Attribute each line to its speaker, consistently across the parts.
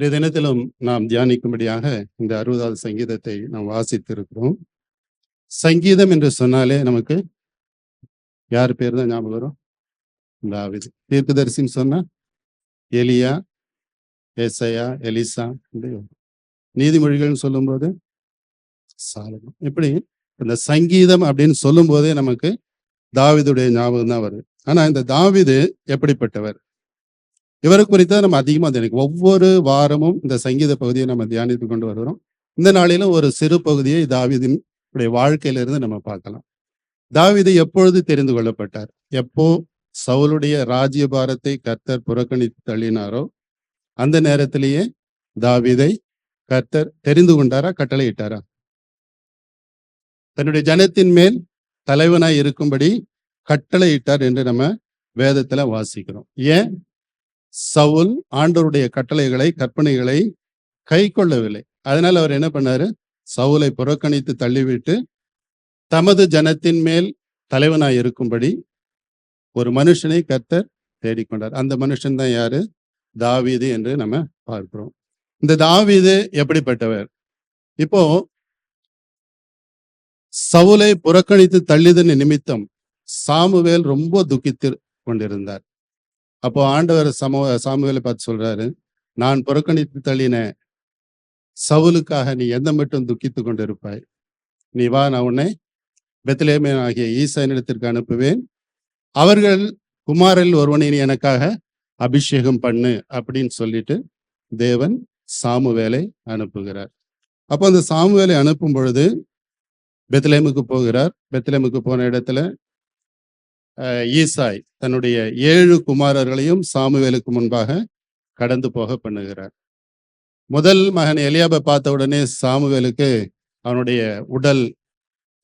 Speaker 1: இன்றைய தினத்திலும் நாம் தியானிக்கும்படியாக இந்த அறுபதாவது சங்கீதத்தை நாம் வாசித்திருக்கிறோம். சங்கீதம் என்று சொன்னாலே நமக்கு யார் பேர் தான் ஞாபகம் வரும்? தாவிது. தீர்க்கதரிசின்னு சொன்னா எலியா ஏசையா எலிசா இப்படி நீதிமொழிகள்னு சொல்லும்போது சாலமோன். இப்படி இந்த சங்கீதம் அப்படின்னு சொல்லும் போதே நமக்கு தாவிதுடைய ஞாபகம் தான் வருது ஆனா இந்த தாவிது எப்படிப்பட்டவர்? இவரை குறித்து நம்ம அதிகமா தியானிக்கும் ஒவ்வொரு வாரமும் இந்த சங்கீத பகுதியை நம்ம தியானித்து கொண்டு வருகிறோம். இந்த நாளிலும் ஒரு சிறு பகுதியை தாவிதின் வாழ்க்கையிலிருந்து நம்ம பார்க்கலாம். தாவிது எப்பொழுது தெரிந்து கொள்ளப்பட்டார்? எப்போ சவுளுடைய ராஜ்யபாரத்தை கர்த்தர் புறக்கணித்து தள்ளினாரோ அந்த நேரத்திலேயே தாவீதை கர்த்தர் தெரிந்து கொண்டாரா கட்டளையிட்டாரா? தன்னுடைய ஜனத்தின் மேல் தலைவனாய் இருக்கும்படி கட்டளையிட்டார் என்று நம்ம வேதத்துல வாசிக்கிறோம். ஏன்? சவுல் ஆண்டவருடைய கட்டளைகளை கற்பனைகளை கை கொள்ளவில்லை அதனால அவர் என்ன பண்ணாரு? சவுலை புறக்கணித்து தள்ளிவிட்டு தமது ஜனத்தின் மேல் தலைவனாய் இருக்கும்படி ஒரு மனுஷனை கர்த்தர் தேடிக்கொண்டார். அந்த மனுஷன் தான் யாரு? தாவீது என்று நம்ம பார்க்கிறோம். இந்த தாவீது எப்படிப்பட்டவர்? இப்போ சவுலை புறக்கணித்து தள்ளிதன் நிமித்தம் சாமுவேல் ரொம்ப துக்கித்து கொண்டிருந்தார். அப்போ ஆண்டவர் சமூக சாமுவேலை பார்த்து சொல்றாரு நான் புறக்கணித்து தள்ளின சவுலுக்காக நீ எந்த மட்டும் துக்கித்து கொண்டிருப்பாய்? நீ வா நான் உன்னை பெத்லேமேன் ஆகிய ஈசானிடத்திற்கு அனுப்புவேன். அவர்கள் குமாரில் ஒருவனை நீ எனக்காக அபிஷேகம் பண்ணு அப்படின்னு சொல்லிட்டு தேவன் சாமுவேலை அனுப்புகிறார். அப்போ அந்த சாமுவேலை அனுப்பும் பொழுது பெத்லேமுக்கு போகிறார். பெத்லேமுக்கு போன இடத்துல ஈசாய் தன்னுடைய ஏழு குமாரர்களையும் சாமுவேலுக்கு முன்பாக கடந்து போக பண்ணுகிறார். முதல் மகன் எலியாபை பார்த்த உடனே சாமுவேலுக்கு அவனுடைய உடல்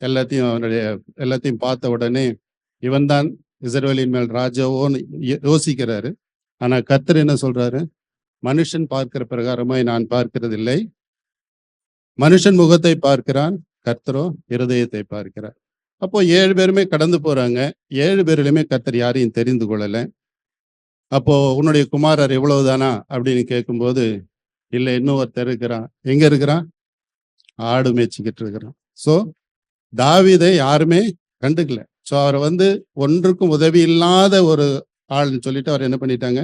Speaker 1: எல்லாத்தையும் அவனுடைய எல்லாத்தையும் பார்த்த உடனே இவன்தான் இஸ்ரேலின் மேல் ராஜாவோன்னு யோசிக்கிறாரு. ஆனா கத்தர் என்ன சொல்றாரு? மனுஷன் பார்க்கிற பிரகாரமாய் நான் பார்க்கிறதில்லை. மனுஷன் முகத்தை பார்க்கிறான். கர்த்தரோ இருதயத்தை பார்க்கிறார். அப்போ ஏழு பேருமே கடந்து போறாங்க. ஏழு பேருலையுமே கத்தர் யாரையும் தெரிந்து கொள்ளல. அப்போ உன்னுடைய குமாரர் இவ்வளவுதானா அப்படின்னு கேட்கும்போது இல்லை இன்னும் ஒருத்தர் இருக்கிறான். எங்க இருக்கிறான்? ஆடு மேய்ச்சிக்கிட்டு இருக்கிறான். சோ தாவிதை யாருமே கண்டுக்கல. சோ அவரை வந்து ஒன்றுக்கும் உதவி இல்லாத ஒரு ஆள்னு சொல்லிட்டு அவர் என்ன பண்ணிட்டாங்க?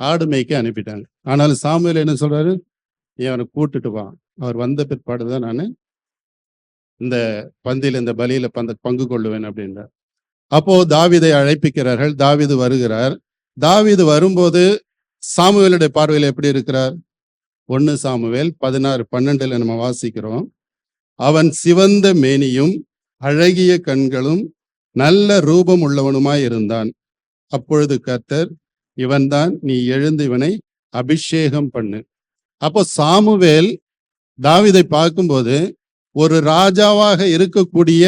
Speaker 1: ஆடு மேய்க்க அனுப்பிட்டாங்க. ஆனாலும் சாமுவேல் என்ன சொல்றாரு? நீ அவனை கூட்டுட்டு வா. அவர் வந்த பிற்பாடு தான் நான் இந்த பந்தியில் இந்த பலியில பந்த பங்கு கொள்ளுவேன் அப்படின்றார் அப்போ தாவீதை அழைப்பிக்கிறார்கள். தாவீது வருகிறார். தாவீது வரும்போது சாமுவேலுடைய பார்வையில் எப்படி இருக்கிறார்? ஒன்னு சாமுவேல் பதினாறு பன்னெண்டுல நம்ம வாசிக்கிறோம். அவன் சிவந்த மேனியும் அழகிய கண்களும் நல்ல ரூபம் உள்ளவனுமாய் இருந்தான். அப்பொழுது கர்த்தர் இவன்தான் நீ எழுந்து இவனை அபிஷேகம் பண்ணு. அப்போ சாமுவேல் தாவீதை பார்க்கும்போது ஒரு ராஜாவாக இருக்கக்கூடிய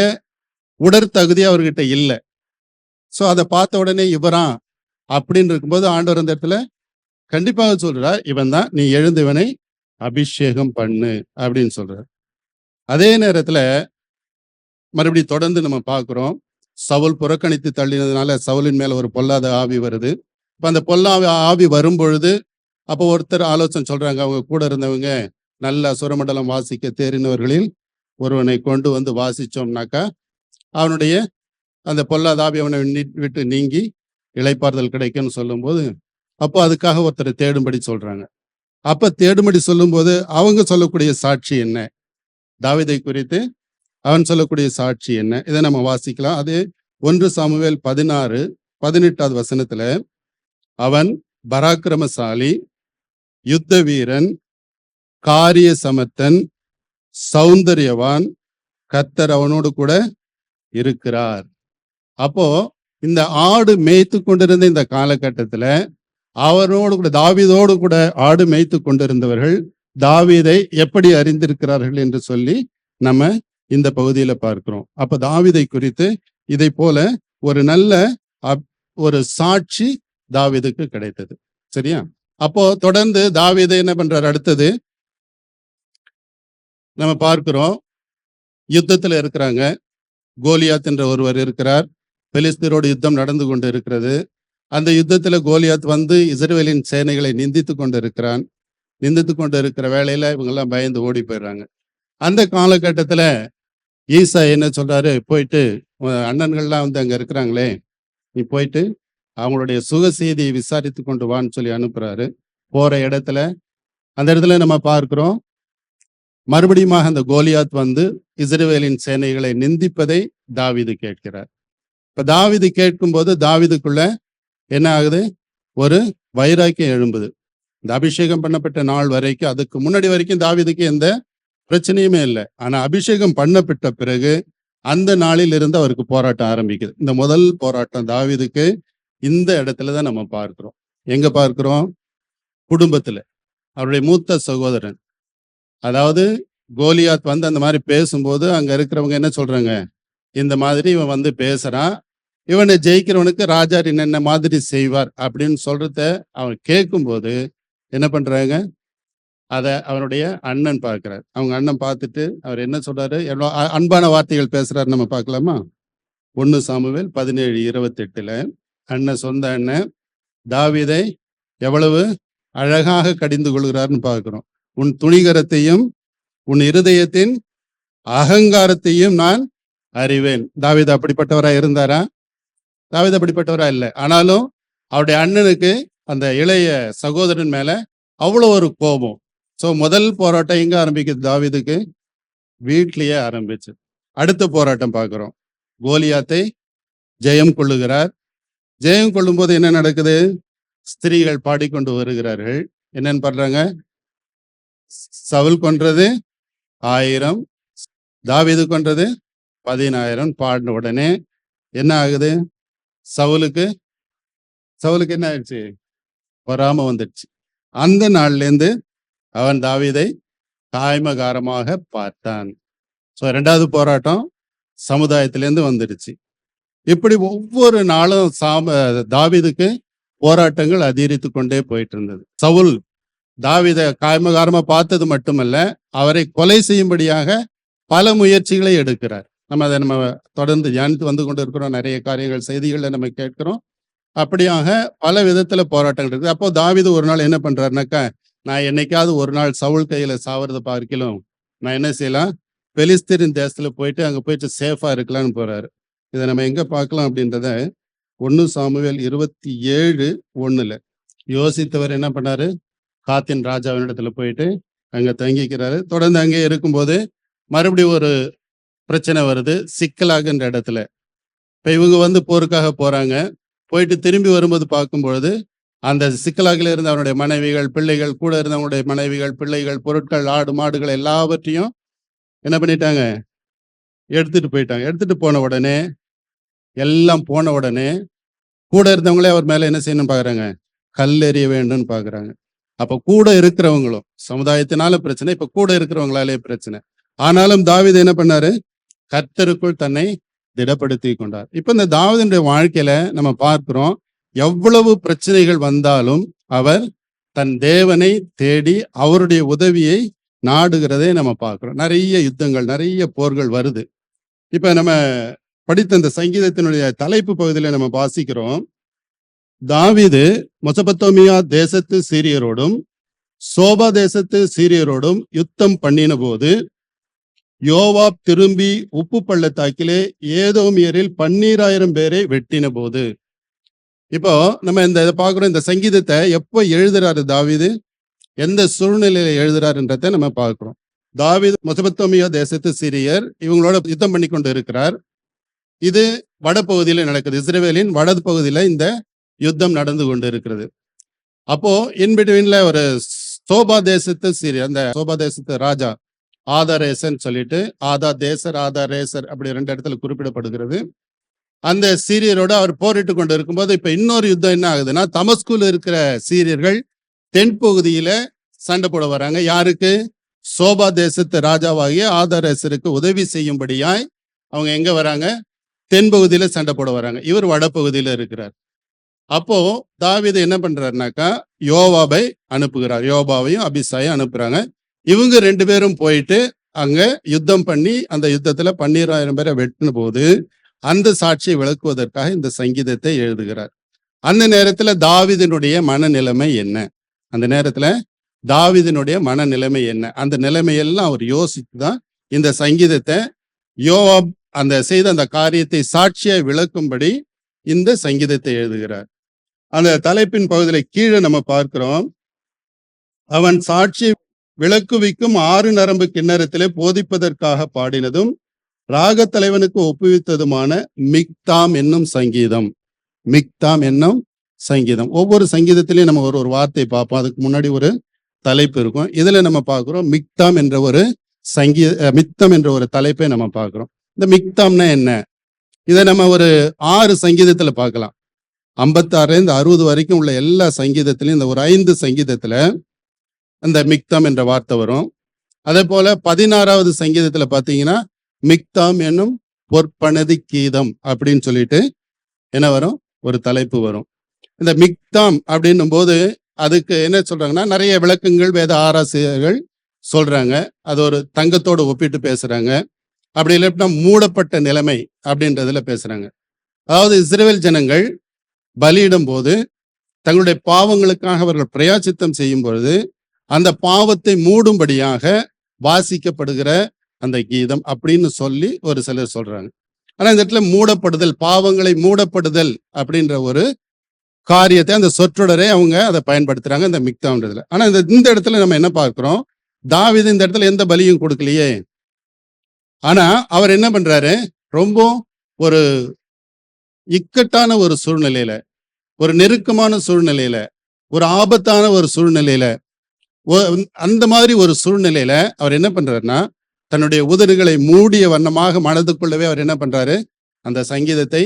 Speaker 1: உடற்தகுதி அவர்கிட்ட இல்லை. ஸோ அதை பார்த்த உடனே இவரான் அப்படின்னு இருக்கும்போது ஆண்டவர் அந்த இடத்துல கண்டிப்பாக சொல்றார் இவன் தான் நீ எழுந்தவனை அபிஷேகம் பண்ணு அப்படின்னு சொல்றார். அதே நேரத்துல மறுபடியும் தொடர்ந்து நம்ம பார்க்குறோம் சவுல் புறக்கணித்து தள்ளினதுனால சவுலின் மேல ஒரு பொல்லாத ஆவி வருது. இப்போ அந்த பொல்லாத ஆவி வரும் பொழுது அப்போ ஒருத்தர் ஆலோசனை சொல்றாங்க அவங்க கூட இருந்தவங்க நல்ல சுரமண்டலம் வாசிக்க தேறினவர்களில் ஒருவனை கொண்டு வந்து வாசிச்சோம்னாக்கா அவனுடைய அந்த பொல்லாதாபி அவனை விட்டு நீங்கி இளைப்பாறுதல் கிடைக்கும்னு சொல்லும்போது அப்போ அதுக்காக ஒருத்தரை தேடும்படி சொல்றாங்க. அப்ப தேடும்படி சொல்லும்போது அவங்க சொல்லக்கூடிய சாட்சி என்ன? தாவிதை குறித்து அவன் சொல்லக்கூடிய சாட்சி என்ன? இதை நம்ம வாசிக்கலாம். அது ஒன்று சாமுவேல் பதினாறு பதினெட்டாவது வசனத்துல அவன் பராக்கிரமசாலி யுத்த வீரன் காரிய சமத்தன் சௌந்தரியவான் கத்தர் அவனோடு கூட இருக்கிறார். அப்போ இந்த ஆடு மேய்த்து கொண்டிருந்த இந்த காலகட்டத்துல அவரோடு கூட தாவிதோடு கூட ஆடு மேய்த்து கொண்டிருந்தவர்கள் தாவீதை எப்படி அறிந்திருக்கிறார்கள் என்று சொல்லி நம்ம இந்த பகுதியில பார்க்கிறோம். அப்ப தாவீதை குறித்து இதை போல ஒரு நல்ல அப்- ஒரு சாட்சி தாவிதுக்கு கிடைத்தது. சரியா? அப்போ தொடர்ந்து தாவீதை என்ன பண்றாரு? அடுத்தது நம்ம பார்க்கிறோம். யுத்தத்தில் இருக்கிறாங்க. கோலியாத் என்ற ஒருவர் இருக்கிறார். பெலிஸ்தீரோடு யுத்தம் நடந்து கொண்டு இருக்கிறது அந்த யுத்தத்தில் கோலியாத் வந்து இஸ்ரேலின் சேனைகளை நிந்தித்து கொண்டு இருக்கிறான் நிந்தித்து கொண்டு இருக்கிற வேலையில இவங்கெல்லாம் பயந்து ஓடி போயிடுறாங்க. அந்த காலகட்டத்தில் ஈசா என்ன சொல்றாரு? போயிட்டு அண்ணன்கள்லாம் வந்து அங்கே இருக்கிறாங்களே நீ போயிட்டு அவங்களுடைய சுக செய்தியை விசாரித்து கொண்டு வான்னு சொல்லி அனுப்புறாரு. போற இடத்துல அந்த இடத்துல நம்ம பார்க்கிறோம். மறுபடியும் அந்த கோலியாத் வந்து இஸ்ரேலின் சேனைகளை நிந்திப்பதை தாவீது கேட்கிறார். இப்ப தாவீது கேட்கும்போது தாவிதுக்குள்ள என்ன ஆகுது? ஒரு வைராக்கியம் எழும்புது. இந்த அபிஷேகம் பண்ணப்பட்ட நாள் வரைக்கும் அதுக்கு முன்னாடி வரைக்கும் தாவீதுக்கு எந்த பிரச்சனையுமே இல்லை. ஆனா அபிஷேகம் பண்ணப்பட்ட பிறகு அந்த நாளில் இருந்து அவருக்கு போராட்டம் ஆரம்பிக்குது. இந்த முதல் போராட்டம் தாவிதுக்கு இந்த இடத்துல தான் நம்ம பார்க்கிறோம். எங்க பார்க்கிறோம்? குடும்பத்துல. அவருடைய மூத்த சகோதரன். அதாவது கோலியாத் வந்து அந்த மாதிரி பேசும்போது அங்க இருக்கிறவங்க என்ன சொல்றாங்க? இந்த மாதிரி இவன் வந்து பேசுறான். இவனை ஜெயிக்கிறவனுக்கு ராஜா என்னென்ன மாதிரி செய்வார் அப்படின்னு சொல்றத அவன் கேட்கும்போது என்ன பண்றாங்க? அத அவனுடைய அண்ணன் பார்க்கிறார். அவங்க அண்ணன் பார்த்துட்டு அவர் என்ன சொல்றாரு? எவ்வளோ அன்பான வார்த்தைகள் பேசுறாரு நம்ம பார்க்கலாமா? ஒன்னு சாமுவேல் பதினேழு இருபத்தெட்டுல அண்ணன் சொந்த அண்ணன் தாவிதை எவ்வளவு அழகாக கடிந்து கொள்கிறார்னு பார்க்குறோம். உன் துணிகரத்தையும் உன் இருதயத்தின் அகங்காரத்தையும் நான் அறிவேன். தாவித அப்படிப்பட்டவரா இருந்தாரா? தாவித அப்படிப்பட்டவரா இல்லை. ஆனாலும் அவருடைய அண்ணனுக்கு அந்த இளைய சகோதரன் மேல அவ்வளோ ஒரு கோபம். ஸோ முதல் போராட்டம் எங்க ஆரம்பிக்குது? தாவிதுக்கு வீட்லயே ஆரம்பிச்சு. அடுத்த போராட்டம் பார்க்குறோம். கோலியாத்தை ஜெயம் கொள்ளுகிறார். ஜெயம் கொள்ளும்போது என்ன நடக்குது? ஸ்திரீகள் பாடிக்கொண்டு வருகிறார்கள். என்னன்னு பண்றாங்க சவுல் கொன்றது ஆயிரம் தாவிது கொன்றது பதினாயிரம். பாடின உடனே என்ன ஆகுது? சவுலுக்கு சவுலுக்கு என்ன ஆயிடுச்சு? வராம வந்துடுச்சு. அந்த நாள்ல இருந்து அவன் தாவீதை தாய்மகாரமாக பார்த்தான். ஸோ ரெண்டாவது போராட்டம் சமுதாயத்திலேருந்து வந்துடுச்சு. இப்படி ஒவ்வொரு நாளும் சாம தாவிதுக்கு போராட்டங்கள் அதிகரித்து கொண்டே போயிட்டு இருந்தது. சவுல் தாவித காமகாரமா பார்த்தது மட்டுமல்ல அவரை கொலை செய்யும்படியாக பல முயற்சிகளை எடுக்கிறார். நம்ம அதை நம்ம தொடர்ந்து தியானித்து வந்து கொண்டு இருக்கிறோம் நிறைய காரியங்கள் செய்திகளை நம்ம கேட்கிறோம். அப்படியாக பல விதத்துல போராட்டங்கள் இருக்குது. அப்போ தாவிது ஒரு நாள் என்ன பண்றாருனாக்கா நான் என்னைக்காவது ஒரு நாள் சவுல் கையில சாவறது பார்க்கலாம் நான் என்ன செய்யலாம்? பெலிஸ்தீரின் தேசத்துல போயிட்டு அங்க போயிட்டு சேஃபா இருக்கலாம்னு போறாரு. இதை நம்ம எங்க பார்க்கலாம் அப்படின்றத ஒன்னு சாமுவேல் இருபத்தி ஏழு ஒண்ணுல யோசித்தவர் என்ன பண்ணாரு? காத்தின் ராஜாவினிடத்துல போயிட்டு அங்க தங்கிக்கிறாரு. தொடர்ந்து அங்கே இருக்கும்போது மறுபடியும் ஒரு பிரச்சனை வருது. சிக்கலாகுன்ற இடத்துல. இப்ப இவங்க வந்து போருக்காக போறாங்க. போயிட்டு திரும்பி வரும்போது பார்க்கும் பொழுது அந்த சிக்கலாகில இருந்த அவனுடைய மனைவிகள் பிள்ளைகள் கூட இருந்தவங்களுடைய மனைவிகள் பிள்ளைகள் பொருட்கள் ஆடு மாடுகள் எல்லாவற்றையும் என்ன பண்ணிட்டாங்க? எடுத்துட்டு போயிட்டாங்க. எடுத்துட்டு போன உடனே எல்லாம் போன உடனே கூட இருந்தவங்களே அவர் மேல என்ன செய்யணும்னு பாக்குறாங்க? கல் எறிய வேண்டும்னு பாக்குறாங்க. அப்ப கூட இருக்கிறவங்களும் சமுதாயத்தினால பிரச்சனை இப்ப கூட இருக்கிறவங்களாலே பிரச்சனை. ஆனாலும் தாவீது என்ன பண்ணாரு? கர்த்தருக்குள் தன்னை திடப்படுத்தி கொண்டார். இப்ப இந்த தாவீதுடைய வாழ்க்கையில நம்ம பார்க்கிறோம் எவ்வளவு பிரச்சனைகள் வந்தாலும் அவர் தன் தேவனை தேடி அவருடைய உதவியை நாடுகிறதை நம்ம பார்க்கிறோம். நிறைய யுத்தங்கள் நிறைய போர்கள் வருது. இப்ப நம்ம படித்த இந்த சங்கீதத்தினுடைய தலைப்பு பகுதியில நம்ம வாசிக்கிறோம். தாவிது மொசபத்தோமியா தேசத்து சீரியரோடும் சோபா தேசத்து சீரியரோடும் யுத்தம் பண்ணின போது யோவாப் திரும்பி உப்பு பள்ளத்தாக்கிலே ஏதோமியரில் பன்னீராயிரம் பேரை வெட்டின போது இப்போ நம்ம இந்த இதை பார்க்குறோம். இந்த சங்கீதத்தை எப்போ எழுதுறாரு தாவிது? எந்த சூழ்நிலையில எழுதுறாருன்றதை நம்ம பார்க்கிறோம். தாவீது மொசபத்தோமியா தேசத்து சிரியர் இவங்களோட யுத்தம் பண்ணி கொண்டு இருக்கிறார். இது வடபகுதியில நடக்குது. இஸ்ரேவேலின் வடது பகுதியில இந்த யுத்தம் நடந்து கொண்டு இருக்கிறது அப்போ இன்பிட்வீன்ல ஒரு சோபா தேசத்து சீரியர் அந்த சோபா தேசத்து ராஜா ஆதாரேசன் சொல்லிட்டு ஆதா தேசர் ஆதா ரேசர் அப்படி ரெண்டு இடத்துல குறிப்பிடப்படுகிறது. அந்த சீரியரோட அவர் போரிட்டு கொண்டு இருக்கும்போது இப்ப இன்னொரு யுத்தம் என்ன ஆகுதுன்னா தமஸ்குல இருக்கிற சீரியர்கள் தென்பகுதியில் சண்டை போட வராங்க. யாருக்கு? சோபா தேசத்து ராஜாவாகிய ஆதாரேசருக்கு உதவி செய்யும்படியாய் அவங்க எங்க வராங்க? தென்பகுதியில் சண்டை போட வராங்க. இவர் வடபகுதியில இருக்கிறார். அப்போ தாவீது என்ன பண்றாருனாக்கா யோவாபை அனுப்புகிறார். யோபாவையும் அபிசாயும் அனுப்புறாங்க. இவங்க ரெண்டு பேரும் போயிட்டு அங்க யுத்தம் பண்ணி அந்த யுத்தத்துல பன்னீராயிரம் பேரை வெட்டின போது அந்த சாட்சியை விளக்குவதற்காக இந்த சங்கீதத்தை எழுதுகிறார். அந்த நேரத்துல தாவிதனுடைய மனநிலைமை என்ன? அந்த நேரத்துல தாவிதனுடைய மனநிலைமை என்ன? அந்த நிலைமையெல்லாம் அவர் யோசித்து தான் இந்த சங்கீதத்தை யோவாப் அந்த செய்த அந்த காரியத்தை சாட்சியாய் விளக்கும்படி இந்த சங்கீதத்தை எழுதுகிறார். அந்த தலைப்பின் பகுதியில கீழே நம்ம பார்க்கிறோம். அவன் சாட்சி விளக்குவிக்கும் ஆறு நரம்பு கிண்ணறத்திலே போதிப்பதற்காக பாடினதும் ராக தலைவனுக்கு ஒப்புவித்ததுமான மிக்தாம் என்னும் சங்கீதம். மிக்தாம் என்னும் சங்கீதம். ஒவ்வொரு சங்கீதத்திலையும் நம்ம ஒரு ஒரு வார்த்தை பார்ப்போம். அதுக்கு முன்னாடி ஒரு தலைப்பு இருக்கும். இதுல நம்ம பார்க்கிறோம் மிக்தாம் என்ற ஒரு சங்கீத அஹ், என்ற ஒரு தலைப்பை நம்ம பார்க்கிறோம். இந்த மிக்தாம்னா என்ன? இதை நம்ம ஒரு ஆறு சங்கீதத்துல பார்க்கலாம். ஐம்பத்தாறுலேருந்து அறுபது வரைக்கும் உள்ள எல்லா சங்கீதத்திலையும் இந்த ஒரு ஐந்து சங்கீதத்தில் அந்த மிக்தம் என்ற வார்த்தை வரும். அதே போல பதினாறாவது சங்கீதத்தில் பார்த்தீங்கன்னா மிக்தாம் என்னும் பொற்பனதி கீதம் அப்படின்னு சொல்லிட்டு என்ன வரும்? ஒரு தலைப்பு வரும். இந்த மிக்தாம் அப்படின்னும் போது அதுக்கு என்ன சொல்றாங்கன்னா நிறைய விளக்கங்கள் வேத ஆராசிரியர்கள் சொல்றாங்க. அது ஒரு தங்கத்தோடு ஒப்பிட்டு பேசுறாங்க. அப்படி இல்லைன்னா மூடப்பட்ட நிலைமை அப்படின்றதுல பேசுறாங்க. அதாவது இஸ்ரேல் ஜனங்கள் பலியிடும் போது தங்களுடைய பாவங்களுக்காக அவர்கள் பிரயாச்சித்தம் செய்யும் பொழுது அந்த பாவத்தை மூடும்படியாக வாசிக்கப்படுகிற அந்த கீதம் அப்படின்னு சொல்லி ஒரு சிலர் சொல்றாங்க. ஆனா இந்த இடத்துல மூடப்படுதல் பாவங்களை மூடப்படுதல் அப்படின்ற ஒரு காரியத்தை அந்த சொற்றொடரை அவங்க அதை பயன்படுத்துறாங்க இந்த மிக்தான்றதுல. ஆனா இந்த இந்த இடத்துல நம்ம என்ன பார்க்கிறோம்? தாவீது இந்த இடத்துல எந்த பலியும் கொடுக்கலையே. ஆனா அவர் என்ன பண்றாரு? ரொம்ப ஒரு இக்கட்டான ஒரு சூழ்நிலையில ஒரு நெருக்கமான சூழ்நிலையில ஒரு ஆபத்தான ஒரு சூழ்நிலையில அந்த மாதிரி ஒரு சூழ்நிலையில அவர் என்ன பண்றாருன்னா தன்னுடைய உதடுகளை மூடிய வண்ணமாக மனதுக்குள்ளவே அவர் என்ன பண்றாரு? அந்த சங்கீதத்தை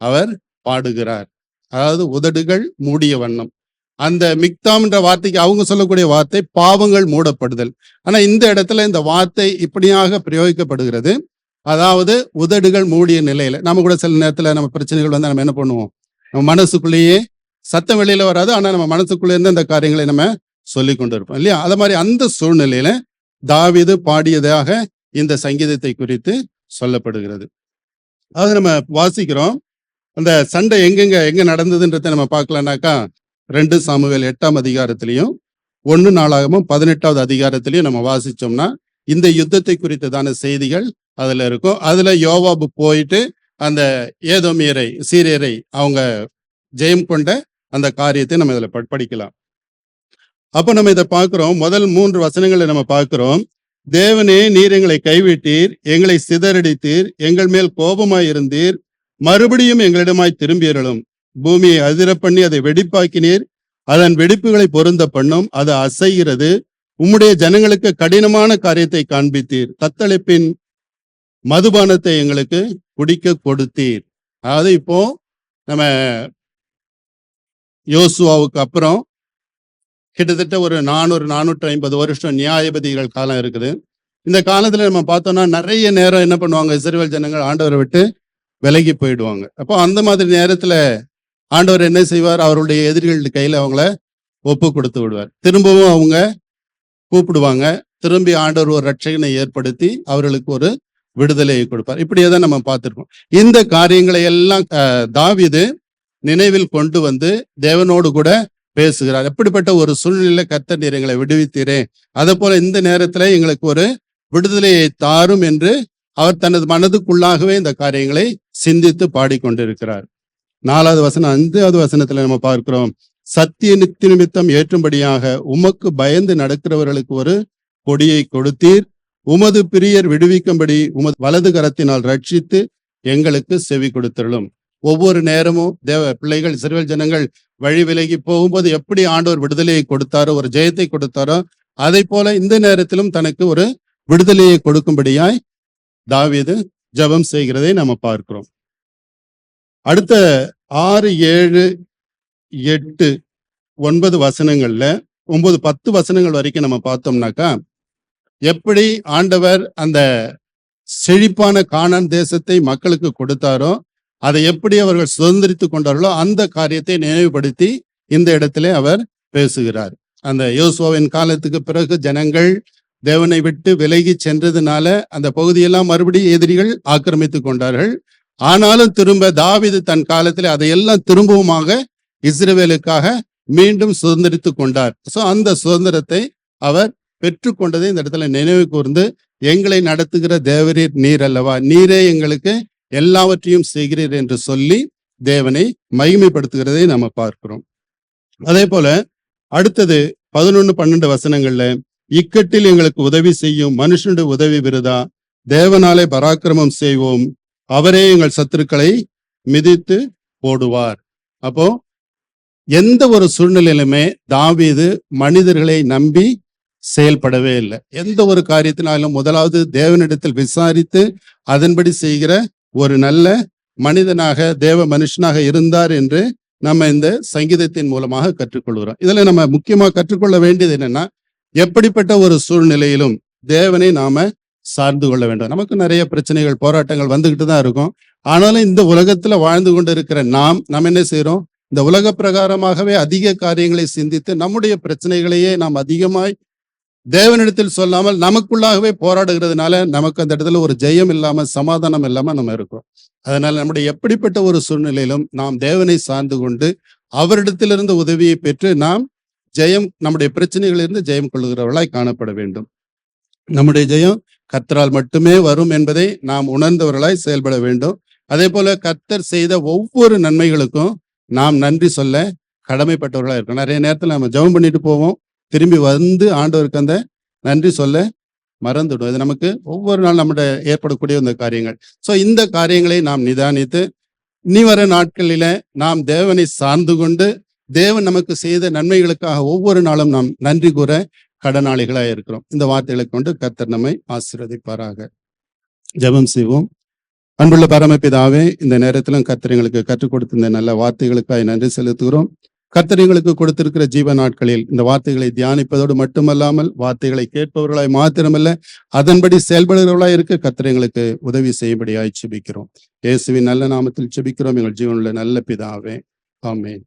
Speaker 1: அவர் பாடுகிறார். அதாவது உதடுகள் மூடிய வண்ணம். அந்த மிக்தாம் என்ற வார்த்தைக்கு அவங்க சொல்லக்கூடிய வார்த்தை பாவங்கள் மூடப்படுதல். ஆனா இந்த இடத்துல இந்த வார்த்தை இப்படியாக பிரயோகிக்கப்படுகிறது. அதாவது உதடுகள் மூடிய நிலையில. நம்ம கூட சில நேரத்துல நம்ம பிரச்சனைகள் வந்து நம்ம என்ன பண்ணுவோம்? நம்ம மனசுக்குள்ளேயே சத்தம் வெளியில வராது. ஆனா நம்ம மனசுக்குள்ளே இருந்து அந்த காரியங்களை நம்ம சொல்லி கொண்டு இருப்போம் இல்லையா? அத மாதிரி அந்த சூழ்நிலையில தாவிது பாடியதாக இந்த சங்கீதத்தை குறித்து சொல்லப்படுகிறது. அதாவது நம்ம வாசிக்கிறோம். அந்த சண்டை எங்கெங்க எங்க நடந்ததுன்றதை நம்ம பார்க்கலனாக்கா ரெண்டு சாமுவேல் எட்டாம் அதிகாரத்திலையும் ஒன்னு நாளாகவும் பதினெட்டாவது அதிகாரத்திலையும் நம்ம வாசிச்சோம்னா இந்த யுத்தத்தை குறித்ததான செய்திகள் அதுல இருக்கும் அதுல யோவாபு போயிட்டு அந்த ஏதோமியரை சீரியரை அவங்க ஜெயம் கொண்ட அந்த காரியத்தை நம்ம இதுல ப- படிக்கலாம். அப்ப நம்ம இதை பார்க்கிறோம். முதல் மூன்று வசனங்களை நம்ம பார்க்கிறோம். தேவனே நீர் எங்களை கைவிட்டீர் எங்களை சிதறடித்தீர் எங்கள் மேல் கோபமாய் இருந்தீர் மறுபடியும் எங்களிடமாய் திரும்பியறலும் பூமியை அதிர பண்ணி அதை வெடிப்பாக்கினீர். அதன் வெடிப்புகளை பொருந்த பண்ணும். அது அசைகிறது. உம்முடைய ஜனங்களுக்கு கடினமான காரியத்தை காண்பித்தீர். தத்தளிப்பின் மதுபானத்தை எங்களுக்கு குடிக்க கொடுத்தீர். அதாவது இப்போ நம்ம யோசுவாவுக்கு அப்புறம் கிட்டத்தட்ட ஒரு நானூறு நானூற்றி ஐம்பது வருஷம் நியாயபதிகள் காலம் இருக்குது. இந்த காலத்துல நம்ம பார்த்தோம்னா நிறைய நேரம் என்ன பண்ணுவாங்க? இஸ்ரேல் ஜனங்கள் ஆண்டவரை விட்டு விலகி போயிடுவாங்க. அப்போ அந்த மாதிரி நேரத்துல ஆண்டவர் என்ன செய்வார்? அவருடைய எதிரிகள் கையில அவங்கள ஒப்பு கொடுத்து விடுவார். திரும்பவும் அவங்க கூப்பிடுவாங்க. திரும்பி ஆண்டவர் ஒரு ரட்சகனை ஏற்படுத்தி அவர்களுக்கு ஒரு விடுதலையை கொடுப்பார். இப்படியே தான் நம்ம பார்த்திருக்கோம். இந்த காரியங்களை எல்லாம் தாவிது நினைவில் கொண்டு வந்து தேவனோடு கூட பேசுகிறார். எப்படிப்பட்ட ஒரு சூழ்நிலை கர்த்தர் எங்களை விடுவித்தீரே. அதே போல இந்த நேரத்துல எங்களுக்கு ஒரு விடுதலையை தாரும் என்று அவர் தனது மனதுக்குள்ளாகவே இந்த காரியங்களை சிந்தித்து பாடிக்கொண்டிருக்கிறார். நாலாவது வசனம் அஞ்சாவது வசனத்துல நம்ம பார்க்கிறோம். சத்திய நித்தி நிமித்தம் ஏற்றும்படியாக உமக்கு பயந்து நடக்கிறவர்களுக்கு ஒரு கொடியை கொடுத்தீர். உமது பிரியர் விடுவிக்கும்படி உமது வலது கரத்தினால் ரட்சித்து எங்களுக்கு செவி கொடுத்திருளும். ஒவ்வொரு நேரமும் தேவ பிள்ளைகள் சிறுவல் ஜனங்கள் வழி விலகி போகும்போது எப்படி ஆண்டவர் விடுதலையை கொடுத்தாரோ ஒரு ஜெயத்தை கொடுத்தாரோ அதை போல இந்த நேரத்திலும் தனக்கு ஒரு விடுதலையை கொடுக்கும்படியாய் தாவியது ஜெபம் செய்கிறதை நம்ம பார்க்கிறோம். அடுத்த ஆறு ஏழு எட்டு ஒன்பது வசனங்கள்ல ஒன்பது பத்து வசனங்கள் வரைக்கும் நம்ம பார்த்தோம்னாக்கா எப்படி ஆண்டவர் அந்த செழிப்பான கானான் தேசத்தை மக்களுக்கு கொடுத்தாரோ அதை எப்படி அவர்கள் சுதந்திரித்து கொண்டார்களோ அந்த காரியத்தை நினைவுபடுத்தி இந்த இடத்திலே அவர் பேசுகிறார். அந்த யோசுவாவின் காலத்துக்கு பிறகு ஜனங்கள் தேவனை விட்டு விலகி சென்றதுனால அந்த பகுதியெல்லாம் மறுபடியும் எதிரிகள் ஆக்கிரமித்து கொண்டார்கள். ஆனாலும் திரும்ப தாவிது தன் காலத்தில் அதையெல்லாம் திரும்பவுமாக இஸ்ரேவேலுக்காக மீண்டும் சுதந்திரித்து கொண்டார். சோ அந்த சுதந்திரத்தை அவர் பெற்றுக்கொண்டதை இந்த இடத்துல நினைவு கூர்ந்து எங்களை நடத்துகிற தேவரீர் நீர் அல்லவா? நீரே எங்களுக்கு எல்லாவற்றையும் செய்கிறீர் என்று சொல்லி தேவனை மகிமைப்படுத்துகிறதை நம்ம பார்க்கிறோம். அதே போல அடுத்தது பதினொன்னு பன்னெண்டு வசனங்கள்ல இக்கட்டில் எங்களுக்கு உதவி செய்யும் மனுஷனுடைய உதவி விருதா? தேவனாலே பராக்கிரமம் செய்வோம் அவரே எங்கள் சத்துருக்களை மிதித்து போடுவார். அப்போ எந்த ஒரு சூழ்நிலையிலுமே தாவீது மனிதர்களை நம்பி செயல்படவே இல்லை. எந்த ஒரு காரியத்தினாலும் முதலாவது தேவனிடத்தில் விசாரித்து அதன்படி செய்கிற ஒரு நல்ல மனிதனாக தேவ மனுஷனாக இருந்தார் என்று நம்ம இந்த சங்கீதத்தின் மூலமாக கற்றுக்கொள்கிறோம். இதுல நம்ம முக்கியமா கற்றுக்கொள்ள வேண்டியது என்னன்னா எப்படிப்பட்ட ஒரு சூழ்நிலையிலும் தேவனை நாம சார்ந்து கொள்ள வேண்டும். நமக்கு நிறைய பிரச்சனைகள் போராட்டங்கள் வந்துகிட்டு தான் இருக்கும். ஆனாலும் இந்த உலகத்துல வாழ்ந்து கொண்டு இருக்கிற நாம் நம்ம என்ன செய்யறோம் இந்த உலக பிரகாரமாகவே அதிக காரியங்களை சிந்தித்து நம்முடைய பிரச்சனைகளையே நாம் அதிகமாய் தேவனிடத்தில் சொல்லாமல் நமக்குள்ளாகவே போராடுகிறதுனால நமக்கு அந்த இடத்துல ஒரு ஜெயம் இல்லாம சமாதானம் இல்லாம நம்ம இருக்கோம். அதனால நம்முடைய எப்படிப்பட்ட ஒரு சூழ்நிலையிலும் நாம் தேவனை சார்ந்து கொண்டு அவரிடத்திலிருந்து உதவியை பெற்று நாம் ஜெயம் நம்முடைய பிரச்சனைகளிலிருந்து ஜெயம் கொள்ளுகிறவர்களாய் காணப்பட வேண்டும். நம்முடைய ஜெயம் கத்தரால் மட்டுமே வரும் என்பதை நாம் உணர்ந்தவர்களாய் செயல்பட வேண்டும். அதே போல கத்தர் செய்த ஒவ்வொரு நன்மைகளுக்கும் நாம் நன்றி சொல்ல கடமைப்பட்டவர்களாக இருக்கும் நிறைய நேரத்தில் நம்ம ஜெபம் பண்ணிட்டு போவோம். திரும்பி வந்து ஆண்டவருக்கு அந்த நன்றி சொல்ல மறந்துடும் இது நமக்கு ஒவ்வொரு நாள் நம்முடைய ஏற்படக்கூடிய இந்த காரியங்கள். சோ இந்த காரியங்களை நாம் நிதானித்து இனி வர நாட்களில நாம் தேவனை சார்ந்து கொண்டு தேவன் நமக்கு செய்த நன்மைகளுக்காக ஒவ்வொரு நாளும் நாம் நன்றி கூற கடனாளிகளாக இருக்கிறோம். இந்த வார்த்தைகளை கொண்டு கர்த்தர் நம்மை ஆசீர்வதிப்பாராக. ஜெபம் செய்வோம். அன்புள்ள பரமபிதாவே இந்த நேரத்திலும் கர்த்தர் எங்களுக்கு கற்றுக் கொடுத்த இந்த நல்ல வார்த்தைகளுக்காக நன்றி செலுத்துகிறோம். கர்த்தர் எங்களுக்கு கொடுத்திருக்கிற ஜீவ நாட்களில் இந்த வார்த்தைகளை தியானிப்பதோடு மட்டுமல்லாமல் வார்த்தைகளை கேட்பவர்களாய் மாத்திரமல்ல அதன்படி செயல்படுகிறவர்களாய் இருக்க கர்த்தர் எங்களுக்கு உதவி செய்யும்படியாய் செபிக்கிறோம் இயேசுவின் நல்ல நாமத்தில் செபிக்கிறோம் எங்கள் ஜீவனுள்ள நல்ல பிதாவே. ஆமேன்.